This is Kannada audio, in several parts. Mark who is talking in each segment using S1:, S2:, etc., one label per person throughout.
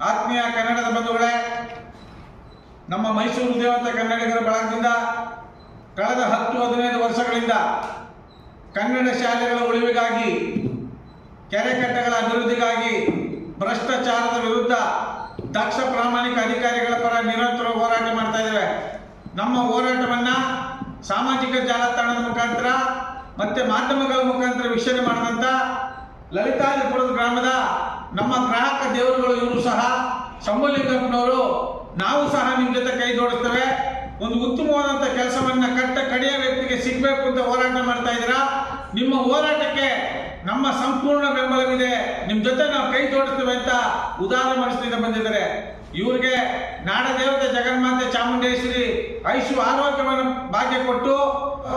S1: ಆತ್ಮೀಯ ಕನ್ನಡದ ಬಂಧುಗಳೇ, ನಮ್ಮ ಮೈಸೂರು ದೇವತೆ ಕನ್ನಡಿಗರ ಬಳಗದಿಂದ ಕಳೆದ ಹತ್ತು ಹದಿನೈದು ವರ್ಷಗಳಿಂದ ಕನ್ನಡ ಶಾಲೆಗಳ ಉಳಿವಿಗಾಗಿ ಕೆರೆಕಟ್ಟೆಗಳ ಅಭಿವೃದ್ಧಿಗಾಗಿ ಭ್ರಷ್ಟಾಚಾರದ ವಿರುದ್ಧ ದಕ್ಷ ಪ್ರಾಮಾಣಿಕ ಅಧಿಕಾರಿಗಳ ಪರ ನಿರಂತರ ಹೋರಾಟ ಮಾಡ್ತಾ ಇದ್ದೇವೆ. ನಮ್ಮ ಹೋರಾಟವನ್ನು ಸಾಮಾಜಿಕ ಜಾಲತಾಣದ ಮುಖಾಂತರ ಮತ್ತೆ ಮಾಧ್ಯಮಗಳ ಮುಖಾಂತರ ವೀಕ್ಷಣೆ ಮಾಡಿದಂತ ಲಲಿತಾದಿಪುರದ ಗ್ರಾಮದ ನಮ್ಮ ಗ್ರಾಹಕ ದೇವರುಗಳು ಇವರು ಸಹ ಸಂಬಲಿಂಗಪ್ಪನವರು ನಾವು ಸಹ ನಿಮ್ಮ ಜೊತೆ ಕೈ ಜೋಡಿಸ್ತೇವೆ. ಒಂದು ಉತ್ತಮವಾದಂಥ ಕೆಲಸವನ್ನ ಕಟ್ಟ ಕಡೆಯ ವ್ಯಕ್ತಿಗೆ ಸಿಗಬೇಕು ಅಂತ ಹೋರಾಟ ಮಾಡ್ತಾ ಇದ್ದೀರಾ? ನಿಮ್ಮ ಹೋರಾಟಕ್ಕೆ ನಮ್ಮ ಸಂಪೂರ್ಣ ಬೆಂಬಲವಿದೆ. ನಿಮ್ಮ ಜೊತೆ ನಾವು ಕೈ ಜೋಡಿಸ್ತೇವೆ ಅಂತ ಉದಾರ ಮನಸ್ಸಿನಿಂದ ಬಂದಿದ್ದಾರೆ. ಇವ್ರಿಗೆ ನಾಡದೇವತೆ ಜಗನ್ಮಾತೆ ಚಾಮುಂಡೇಶ್ವರಿ ಐಶು ಆರೋಗ್ಯವನ್ನು ಭಾಗ್ಯ ಕೊಟ್ಟು,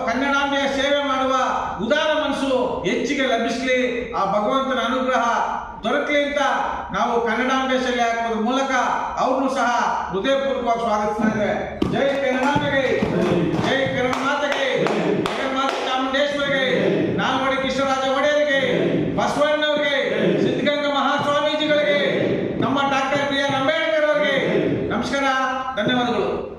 S1: ಕನ್ನಡಾಂಬೆಯ ಸೇವೆ ಮಾಡುವ ಉದಾರ ಮನಸ್ಸು ಹೆಚ್ಚಿಗೆ ಲಭಿಸಲಿ. ಆ ಭಗವಂತನ ಅನುಗ್ರಹ ದೊರಕಲಿ ಅಂತ ನಾವು ಕನ್ನಡ ಶೈಲಿ ಹಾಕೋದ್ರ ಮೂಲಕ ಅವ್ರನ್ನು ಸಹ ಹೃದಯಪೂರ್ವಕವಾಗಿ ಸ್ವಾಗತಿಸ್ತಾ ಇದ್ದೇವೆ. ಜೈ ಕನ್ನಡಾಂಬೆಗೆ ಜೈ ಕನ್ನಡ ಮಾತೆಗೆ ಜಗನ್ಮಾತ ಚಾಮುಂಡೇಶ್ವರಿಗೆ. ನಾಲ್ವಡಿ ಕೃಷ್ಣರಾಜ ಒಡೆಯರಿಗೆ. ಬಸವಣ್ಣವ್ರಿಗೆ. ಸಿದ್ಧಗಂಗಾ ಮಹಾಸ್ವಾಮೀಜಿಗಳಿಗೆ. ನಮ್ಮ ಡಾಕ್ಟರ್ ಬಿ ಆರ್ ಅಂಬೇಡ್ಕರ್ ಅವರಿಗೆ. ನಮಸ್ಕಾರ, ಧನ್ಯವಾದಗಳು.